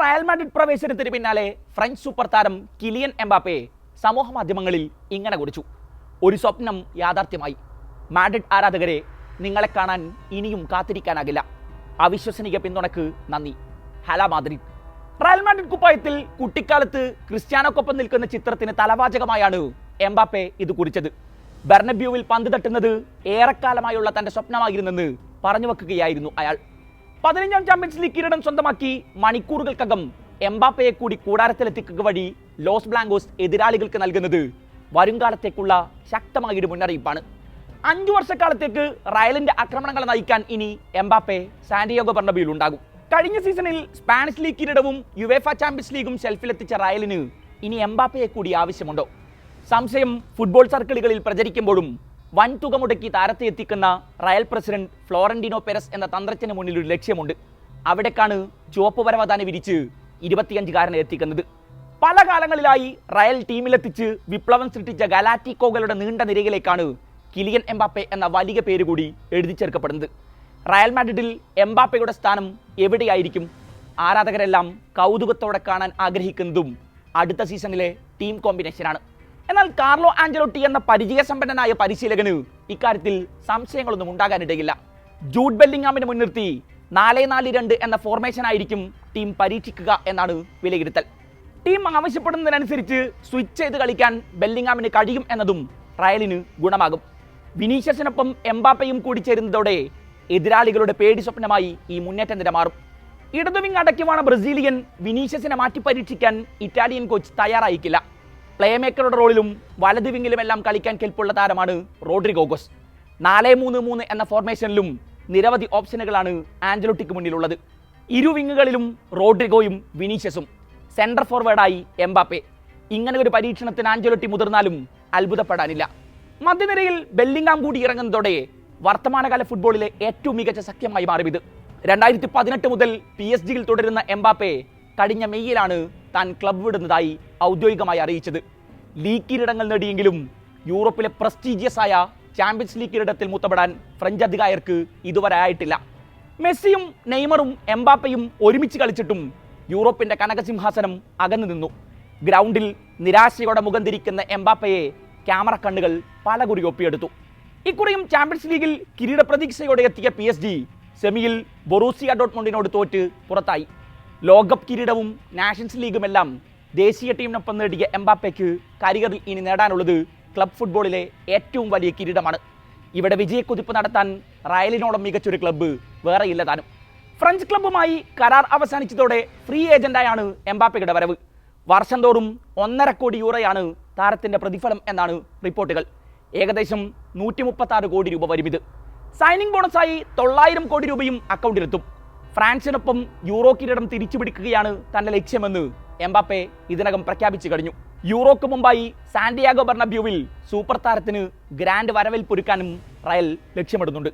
Real Madrid പ്രവേശനത്തിന് പിന്നാലെ French super താരം കിലിയൻ എംബാപ്പെ സമൂഹ മാധ്യമങ്ങളിൽ ഇങ്ങനെ കുറിച്ചു. ഒരു സ്വപ്നം യാഥാർത്ഥ്യമായി. മാഡ്രിഡ് ആരാധകരെ നിങ്ങളെ കാണാൻ ഇനിയും കാത്തിരിക്കാനാകില്ല. അവിശ്വസനീയ പിന്തുണക്ക് നന്ദി. Hala Madrid. റയൽ മാഡ്രിഡ് കുപ്പായത്തിൽ കുട്ടിക്കാലത്ത് ക്രിസ്ത്യാനോക്കൊപ്പം നിൽക്കുന്ന ചിത്രത്തിന് തലവാചകമായാണ് എംബാപ്പെ ഇത് കുറിച്ചത്. ബെർണബ്യൂവിൽ പന്ത് തട്ടുന്നത് ഏറെക്കാലമായുള്ള തന്റെ സ്വപ്നമായിരുന്നെന്ന് പറഞ്ഞു വെക്കുകയായിരുന്നു അയാൾ. പതിനഞ്ചാം ചാമ്പ്യൻസ് ലീഗ് കിരീടം സ്വന്തമാക്കി മണിക്കൂറുകൾക്കകം എംബാപ്പയെ കൂടി കൂടാരത്തിലെത്തിക്കുക വഴി ലോസ് ബ്ലാങ്കോസ് എതിരാളികൾക്ക് നൽകുന്നത് വരുംകാലത്തേക്കുള്ള ശക്തമായൊരു മുന്നറിയിപ്പാണ്. അഞ്ചു വർഷക്കാലത്തേക്ക് റയലിന്റെ ആക്രമണങ്ങളെ നയിക്കാൻ ഇനി എംബാപ്പെ സാന്റിയോഗോ ബർണബിയിൽ ഉണ്ടാകും. കഴിഞ്ഞ സീസണിൽ സ്പാനിഷ് ലീഗ് കിരീടവും യുവേഫ ചാമ്പ്യൻസ് ലീഗും ഷെൽഫിലെത്തിച്ച റയലിന് ഇനി എംബാപ്പയെ കൂടി ആവശ്യമുണ്ടോ? സംശയം ഫുട്ബോൾ സർക്കിളുകളിൽ പ്രചരിക്കുമ്പോഴും വൻ തുക മുടക്കി താരത്തെ എത്തിക്കുന്ന റയൽ പ്രസിഡന്റ് ഫ്ലോറന്റിനോ പെരസ് എന്ന തന്ത്രത്തിന് മുന്നിൽ ഒരു ലക്ഷ്യമുണ്ട്. അവിടേക്കാണ് ചുവപ്പ് പരവതാനെ വിരിച്ച് ഇരുപത്തിയഞ്ചുകാരനെ എത്തിക്കുന്നത്. പല കാലങ്ങളിലായി റയൽ ടീമിലെത്തിച്ച് വിപ്ലവം സൃഷ്ടിച്ച ഗലാറ്റിക്കോകളുടെ നീണ്ട നിരയിലേക്കാണ് കിലിയൻ എംബാപ്പെ എന്ന വലിയ പേര് കൂടി എഴുതി ചേർക്കപ്പെടുന്നത്. റയൽ മാഡ്രിഡിൽ എംബാപ്പയുടെ സ്ഥാനം എവിടെയായിരിക്കും? ആരാധകരെല്ലാം കൗതുകത്തോടെ കാണാൻ ആഗ്രഹിക്കുന്നതും അടുത്ത സീസണിലെ ടീം കോമ്പിനേഷനാണ്. എന്നാൽ കാർലോ ആഞ്ചലോട്ടി എന്ന പരിചയസമ്പന്നനായ പരിശീലകന് ഇക്കാര്യത്തിൽ സംശയങ്ങളൊന്നും ഉണ്ടാകാനിടയില്ല. ജൂഡ് ബെല്ലിംഗാമിനെ മുൻനിർത്തി നാല് നാല് രണ്ട് എന്ന ഫോർമേഷൻ ആയിരിക്കും ടീം പരീക്ഷിക്കുക എന്നാണ് വിലയിരുത്തൽ. ടീം ആവശ്യപ്പെടുന്നതിനനുസരിച്ച് സ്വിച്ച് ചെയ്ത് കളിക്കാൻ ബെല്ലിംഗാമിന് കഴിയും എന്നതും റയലിന് ഗുണമാകും. വിനീഷ്യസിനൊപ്പം എംബാപ്പയും കൂടി ചേരുന്നതോടെ എതിരാളികളുടെ പേടി സ്വപ്നമായി ഈ മുന്നേറ്റം നിര മാറും. ഇടതുവിങ് അടയ്ക്കുവാണ് ബ്രസീലിയൻ വിനീഷ്യസിനെ മാറ്റി പരീക്ഷിക്കാൻ ഇറ്റാലിയൻ കോച്ച് തയ്യാറായിക്കില്ല. പ്ലേമേക്കറുടെ റോളിലും വലത് വിങ്ങിലും എല്ലാം കളിക്കാൻ കെൽപ്പുള്ള താരമാണ് റോഡ്രിഗോഗോസ് നാല് മൂന്ന് മൂന്ന് എന്ന ഫോർമേഷനിലും നിരവധി ഓപ്ഷനുകളാണ് ആഞ്ചലോട്ടിക്ക് മുന്നിലുള്ളത്. ഇരു വിങ്ങുകളിലും റോഡ്രിഗോയും വിനീഷ്യസും. Central ഫോർവേഡായി Mbappe. ഇങ്ങനെ ഒരു പരീക്ഷണത്തിന് ആഞ്ചലോട്ടി മുതിർന്നാലും അത്ഭുതപ്പെടാനില്ല. മധ്യനിരയിൽ ബെല്ലിംഗാം കൂടി ഇറങ്ങുന്നതോടെ വർത്തമാനകാല ഫുട്ബോളിലെ ഏറ്റവും മികച്ച സഖ്യമായി മാറി ഇത്. രണ്ടായിരത്തി പതിനെട്ട് മുതൽ പി എസ് ജിയിൽ തുടരുന്ന എംബാപ്പെ കഴിഞ്ഞ മെയ്യിലാണ് താൻ ക്ലബ് വിടുന്നതായി ഔദ്യോഗികമായി അറിയിച്ചത്. ലീഗ് കിരീടങ്ങൾ നേടിയെങ്കിലും യൂറോപ്പിലെ പ്രസ്റ്റീജിയസ് ആയ ചാമ്പ്യൻസ് ലീഗ് കിരീടത്തിൽ മുത്തപ്പെടാൻ ഫ്രഞ്ച് അധികായർക്ക് ഇതുവരെ ആയിട്ടില്ല. മെസ്സിയും നെയ്മറും എംബാപ്പയും ഒരുമിച്ച് കളിച്ചിട്ടും യൂറോപ്പിന്റെ കനകസിംഹാസനം അകന്നു നിന്നു. ഗ്രൗണ്ടിൽ നിരാശയോടെ മുഖം തിരിക്കുന്ന എംബാപ്പയെ ക്യാമറ കണ്ണുകൾ പലകുറി ഒപ്പിയെടുത്തു. ഇക്കുറിയും ചാമ്പ്യൻസ് ലീഗിൽ കിരീട പ്രതീക്ഷയോടെ എത്തിയ പി എസ് ജി സെമിയിൽ ബൊറൂസിയ ഡോട്ട്മോണ്ടിനോട് തോറ്റ് പുറത്തായി. ലോകകപ്പ് കിരീടവും നാഷൻസ് ലീഗുമെല്ലാം ദേശീയ ടീമിനൊപ്പം നേടിയ എംബാപ്പയ്ക്ക് കരിയറിൽ ഇനി നേടാനുള്ളത് ക്ലബ് ഫുട്ബോളിലെ ഏറ്റവും വലിയ കിരീടമാണ്. ഇവിടെ വിജയക്കുതിപ്പ് നടത്താൻ റയലിനോളം മികച്ചൊരു ക്ലബ്ബ് വേറെയില്ല താനും. ഫ്രഞ്ച് ക്ലബ്ബുമായി കരാർ അവസാനിച്ചതോടെ ഫ്രീ ഏജന്റായാണ് എംബാപ്പയുടെ വരവ്. വർഷം തോറും ഒന്നര കോടി യൂറോയാണ് താരത്തിന്റെ പ്രതിഫലം എന്നാണ് റിപ്പോർട്ടുകൾ. ഏകദേശം നൂറ്റി മുപ്പത്തി ആറ് കോടി രൂപ വരും ഇത് സൈനിങ് ബോണസായി തൊള്ളായിരം കോടി രൂപയും അക്കൗണ്ടിലെത്തും ഫ്രാൻസിനൊപ്പം യൂറോ കിരീടം തിരിച്ചുപിടിക്കുകയാണ് തന്റെ ലക്ഷ്യമെന്ന് എംബാപ്പെ ഇതിനകം പ്രഖ്യാപിച്ചു കഴിഞ്ഞു. യൂറോക്ക് മുമ്പായി സാന്റിയാഗോ ബർണബ്യൂവിൽ സൂപ്പർ താരത്തിന് ഗ്രാൻഡ് വരവിൽ വരവേൽപ്പൊരുക്കാനും റയൽ ലക്ഷ്യമിടുന്നുണ്ട്.